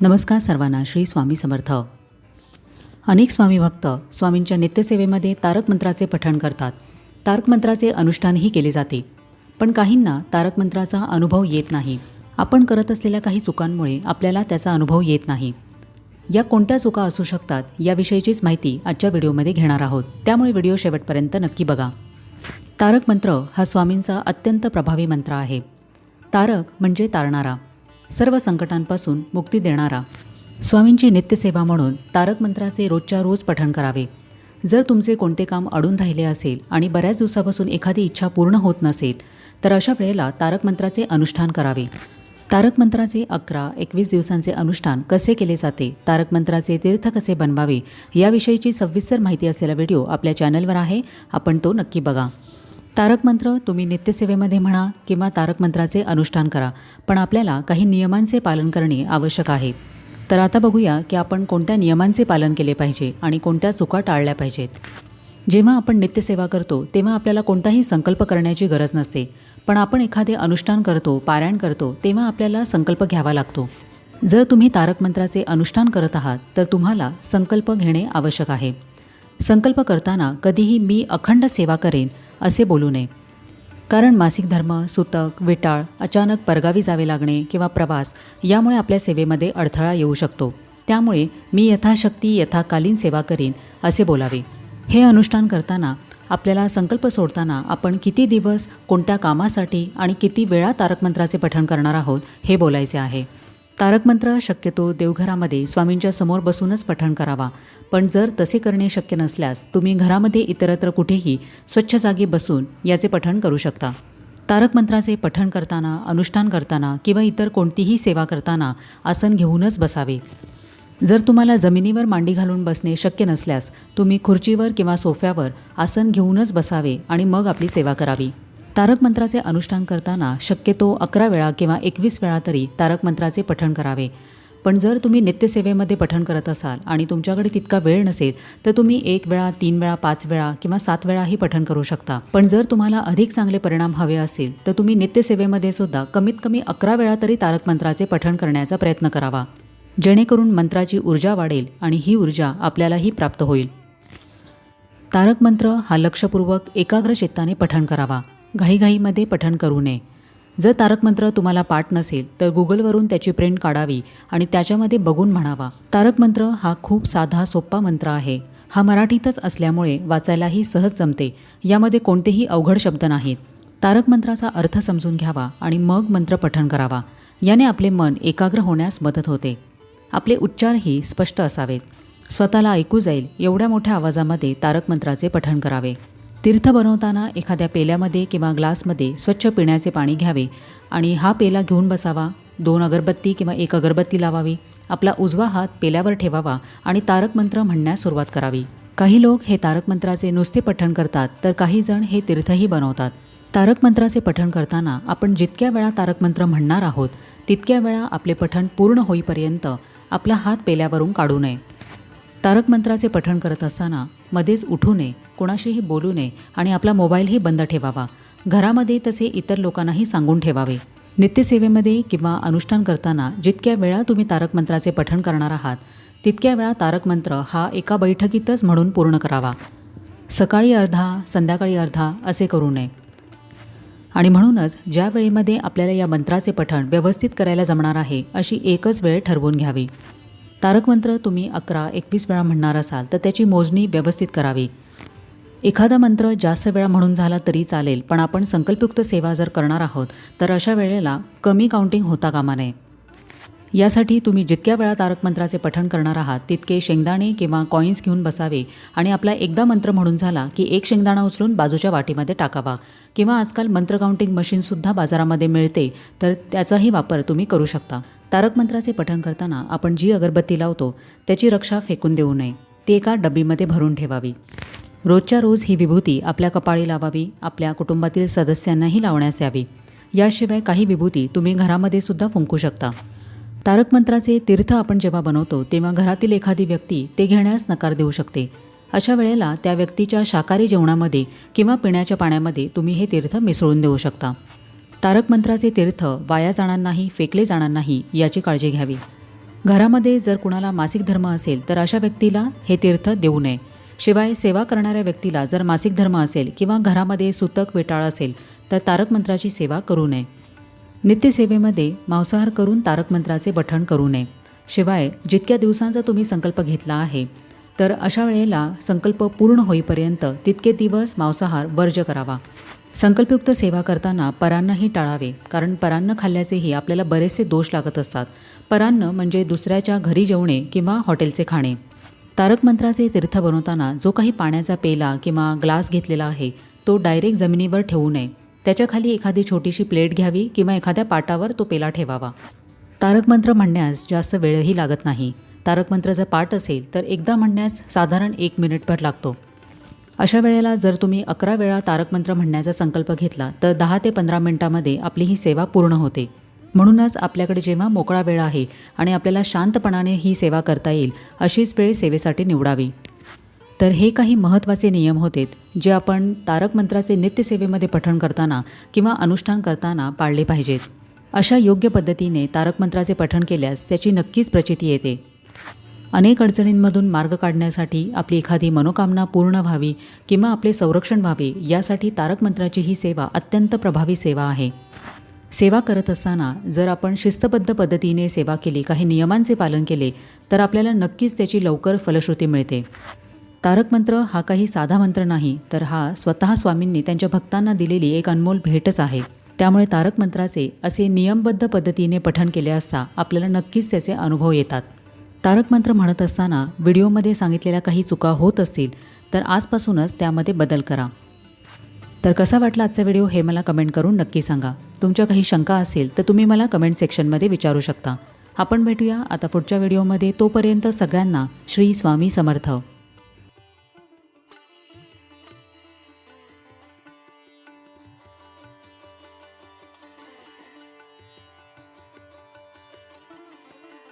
नमस्कार सर्वांना श्री स्वामी समर्थ. अनेक स्वामी भक्त स्वामींच्या नित्यसेवेमध्ये तारक मंत्राचे पठण करतात. तारक मंत्राचे अनुष्ठानही केले जाते. पण काहींना तारक मंत्राचा अनुभव येत नाही. आपण करत असलेल्या काही चुकांमुळे आपल्याला त्याचा अनुभव येत नाही. या कोणत्या चुका असू शकतात याविषयीचीच माहिती आजच्या व्हिडिओमध्ये घेणार आहोत. त्यामुळे व्हिडिओ शेवटपर्यंत नक्की बघा. तारक मंत्र हा स्वामींचा अत्यंत प्रभावी मंत्र आहे. तारक म्हणजे तारणारा. सर्व संकटांपासून मुक्ती देणारा स्वामींची नित्यसेवा म्हणून तारक मंत्राचे रोजच्या रोज पठण करावे. जर तुमचे कोणते काम अडून राहिले असेल आणि बऱ्याच दिवसापासून एखादी इच्छा पूर्ण होत नसेल तर अशा वेळेला तारक मंत्राचे अनुष्ठान करावे. तारक मंत्राचे अकरा एकवीस दिवसांचे अनुष्ठान कसे केले जाते? तारक मंत्राचे तीर्थ कसे बनवावे? याविषयीची सविस्तर माहिती असलेला व्हिडिओ आपल्या चॅनलवर आहे. आपण तो नक्की बघा. तारक मंत्र तुम्ही नित्यसेवेमध्ये म्हणा किंवा तारक मंत्राचे अनुष्ठान करा पण आपल्याला काही नियमांचे पालन करणे आवश्यक आहे. तर आता बघूया की आपण कोणत्या नियमांचे पालन केले पाहिजे आणि कोणत्या चुका टाळल्या पाहिजेत. जेव्हा आपण नित्यसेवा करतो तेव्हा आपल्याला कोणताही संकल्प करण्याची गरज नसते. पण आपण एखादे अनुष्ठान करतो पारायण करतो तेव्हा आपल्याला संकल्प घ्यावा लागतो. जर तुम्ही तारक मंत्राचे अनुष्ठान करत आहात तर तुम्हाला संकल्प घेणे आवश्यक आहे. संकल्प करताना कधीही मी अखंड सेवा करेन असे बोलू नये. कारण मासिक धर्म सुतक विटाळ अचानक परगावी जावे लागणे किंवा प्रवास यामुळे आपल्या सेवेमध्ये अडथळा येऊ शकतो. त्यामुळे मी यथाशक्ती यथाकालीन सेवा करीन असे बोलावे. हे अनुष्ठान करताना आपल्याला संकल्प सोडताना आपण किती दिवस कोणत्या कामासाठी आणि किती वेळा तारकमंत्राचे पठण करणार आहोत हे बोलायचे आहे. तारक मंत्र शक्यतो देवघरामध्ये स्वामींच्या समोर बसूनच पठण करावा. पण जर तसे करणे शक्य नसल्यास तुम्ही घरामध्ये इतरत्र कुठेही स्वच्छ जागी बसून याचे पठण करू शकता. तारक मंत्राचे पठण करताना अनुष्ठान करताना किंवा इतर कोणतीही सेवा करताना आसन घेऊनच बसावे. जर तुम्हाला जमिनीवर मांडी घालून बसणे शक्य नसल्यास तुम्ही खुर्चीवर किंवा सोफ्यावर आसन घेऊनच बसावे आणि मग आपली सेवा करावी. तारक मंत्राचे अनुष्ठान करताना शक्यतो अकरा वेळा किंवा एकवीस वेळा तरी तारक मंत्राचे पठण करावे. पण जर तुम्ही नित्यसेवेमध्ये पठण करत असाल आणि तुमच्याकडे तितका वेळ नसेल तर तुम्ही एक वेळा तीन वेळा पाच वेळा किंवा सात वेळाही पठण करू शकता. पण जर तुम्हाला अधिक चांगले परिणाम हवे असेल तर तुम्ही नित्यसेवेमध्ये सुद्धा कमीत कमी अकरा वेळा तरी तारक मंत्राचे पठण करण्याचा प्रयत्न करावा. जेणेकरून मंत्राची ऊर्जा वाढेल आणि ही ऊर्जा आपल्यालाही प्राप्त होईल. तारक मंत्र हा लक्षपूर्वक एकाग्र चित्ताने पठण करावा. घाईघाईमध्ये पठण करू नये. जर तारकमंत्र तुम्हाला पाठ नसेल तर गुगलवरून त्याची प्रिंट काढावी आणि त्याच्यामध्ये बघून म्हणावा. तारकमंत्र हा खूप साधा सोप्पा मंत्र आहे. हा मराठीतच असल्यामुळे वाचायलाही सहज जमते. यामध्ये कोणतेही अवघड शब्द नाहीत. तारकमंत्राचा अर्थ समजून घ्यावा आणि मग मंत्र पठण करावा. याने आपले मन एकाग्र होण्यास मदत होते. आपले उच्चारही स्पष्ट असावेत. स्वतःला ऐकू जाईल एवढ्या मोठ्या आवाजामध्ये तारकमंत्राचे पठण करावे. तीर्थ बनवताना एखाद्या पेल्यामध्ये किंवा ग्लासमध्ये स्वच्छ पिण्याचे पाणी घ्यावे आणि हा पेला घेऊन बसावा. दोन अगरबत्ती किंवा एक अगरबत्ती लावावी. आपला उजवा हात पेल्यावर ठेवावा आणि तारक मंत्र म्हणण्यास सुरुवात करावी. काही लोक हे तारक मंत्राचे नुसते पठण करतात तर काही जण हे तीर्थही बनवतात. तारक मंत्राचे पठण करताना आपण जितक्या वेळा तारक मंत्र म्हणणार आहोत तितक्या वेळा आपले पठण पूर्ण होईपर्यंत आपला हात पेल्यावरून काढू नये. तारक मंत्राचे पठण करत असताना मध्येच उठू नये कोणाशीही बोलू नये आणि आपला मोबाईलही बंद ठेवावा. घरामध्ये तसे इतर लोकांनाही सांगून ठेवावे. नित्यसेवेमध्ये किंवा अनुष्ठान करताना जितक्या वेळा तुम्ही तारक मंत्राचे पठण करणार आहात तितक्या वेळा तारक मंत्र हा एका बैठकीतच म्हणून पूर्ण करावा. सकाळी अर्धा संध्याकाळी अर्धा असे करू नये. आणि म्हणूनच ज्या वेळेमध्ये आपल्याला या मंत्राचे पठण व्यवस्थित करायला जमणार आहे अशी एकच वेळ ठरवून घ्यावी. तारकमंत्र तुम्ही अकरा एकवीस वेळा म्हणणार असाल तर त्याची मोजणी व्यवस्थित करावी. एखादा मंत्र जास्त वेळा म्हणून झाला तरी चालेल पण आपण संकल्पयुक्त सेवा जर करणार आहोत तर अशा वेळेला कमी काउंटिंग होता कामा नये. यासाठी तुम्ही जितक्या वेळा तारकमंत्राचे पठण करणार आहात तितके शेंगदाणे किंवा कॉईन्स घेऊन बसावे आणि आपला एकदा मंत्र म्हणून झाला की एक शेंगदाणा उचलून बाजूच्या वाटीमध्ये टाकावा किंवा आजकाल मंत्र काउंटिंग मशीनसुद्धा बाजारामध्ये मिळते तर त्याचाही वापर तुम्ही करू शकता. तारक मंत्राचे पठण करताना आपण जी अगरबत्ती लावतो त्याची रक्षा फेकून देऊ नये. ती एका डब्बीमध्ये भरून ठेवावी. रोजच्या रोज ही विभूती आपल्या कपाळी लावावी आपल्या कुटुंबातील सदस्यांनाही लावण्यास यावी. याशिवाय काही विभूती तुम्ही घरामध्ये सुद्धा फुंकू शकता. तारक मंत्राचे तीर्थ आपण जेव्हा बनवतो तेव्हा घरातील एखादी व्यक्ती ते घेण्यास नकार देऊ शकते. अशा वेळेला त्या व्यक्तीच्या शाकाहारी जेवणामध्ये किंवा पिण्याच्या पाण्यामध्ये तुम्ही हे तीर्थ मिसळून देऊ शकता. तारक मंत्राचे तीर्थ वाया जाणार नाही फेकले जाणार नाही याची काळजी घ्यावी. घरामध्ये जर कुणाला मासिक धर्म असेल तर अशा व्यक्तीला हे तीर्थ देऊ नये. शिवाय सेवा करणाऱ्या व्यक्तीला जर मासिक धर्म असेल किंवा घरामध्ये सुतक वेटाळ असेल तर तारक मंत्राची सेवा करू नये. नित्यसेवेमध्ये मांसाहार करून तारक मंत्राचे पठण करू नये. शिवाय जितक्या दिवसांचा तुम्ही संकल्प घेतला आहे तर अशा वेळेला संकल्प पूर्ण होईपर्यंत तितके दिवस मांसाहार वर्ज करावा. संकल्पयुक्त सेवा करताना परांनाही टाळावे कारण परान्न खाल्ल्याचेही आपल्याला बरेचसे दोष लागत असतात. परान्न म्हणजे दुसऱ्याच्या घरी जेवणे किंवा हॉटेलचे खाणे. तारक मंत्राचे तीर्थ बनवताना जो काही पाण्याचा पेला किंवा ग्लास घेतलेला आहे तो डायरेक्ट जमिनीवर ठेवू नये. त्याच्याखाली एखादी छोटीशी प्लेट घ्यावी किंवा एखाद्या पाटावर तो पेला ठेवावा. तारक मंत्र म्हणण्यास जास्त वेळही लागत नाही. तारक मंत्र जर पाठ असेल तर एकदा म्हणण्यास साधारण एक मिनिटभर लागतो. अशा वेळेला जर तुम्ही अकरा वेळा तारकमंत्र म्हणण्याचा संकल्प घेतला तर दहा ते पंधरा मिनिटामध्ये आपली ही सेवा पूर्ण होते. म्हणूनच आपल्याकडे जेव्हा मोकळा वेळ आहे आणि आपल्याला शांतपणाने ही सेवा करता येईल अशीच वेळ सेवेसाठी निवडावी. तर हे काही महत्त्वाचे नियम होते जे आपण तारक मंत्राचे नित्यसेवेमध्ये पठण करताना किंवा अनुष्ठान करताना पाळले पाहिजेत. अशा योग्य पद्धतीने तारक मंत्राचे पठण केल्यास त्याची नक्कीच प्रचिती येते. अनेक अडचणींमधून मार्ग काढण्यासाठी आपली एखादी मनोकामना पूर्ण व्हावी किंवा आपले संरक्षण व्हावे यासाठी तारक मंत्राची ही सेवा अत्यंत प्रभावी सेवा आहे. सेवा करत असताना जर आपण शिस्तबद्ध पद्धतीने सेवा केली काही नियमांचे पालन केले तर आपल्याला नक्कीच त्याची लवकर फलश्रुती मिळते. तारक मंत्र हा काही साधा मंत्र नाही तर हा स्वतः स्वामींनी त्यांच्या भक्तांना दिलेली एक अनमोल भेटच आहे. त्यामुळे तारक मंत्राचे असे नियमबद्ध पद्धतीने पठण केले असता आपल्याला नक्कीच त्याचे अनुभव येतात. तारक मंत्र म्हणत असताना व्हिडिओमध्ये सांगितलेल्या काही चुका होत असतील तर आजपासूनच त्यामध्ये बदल करा. तर कसा वाटला आजचा व्हिडिओ हे मला कमेंट करून नक्की सांगा. तुमच्या काही शंका असेल तर तुम्ही मला कमेंट सेक्शनमध्ये विचारू शकता. आपण भेटूया आता पुढच्या व्हिडिओमध्ये. तोपर्यंत सगळ्यांना श्री स्वामी समर्थ.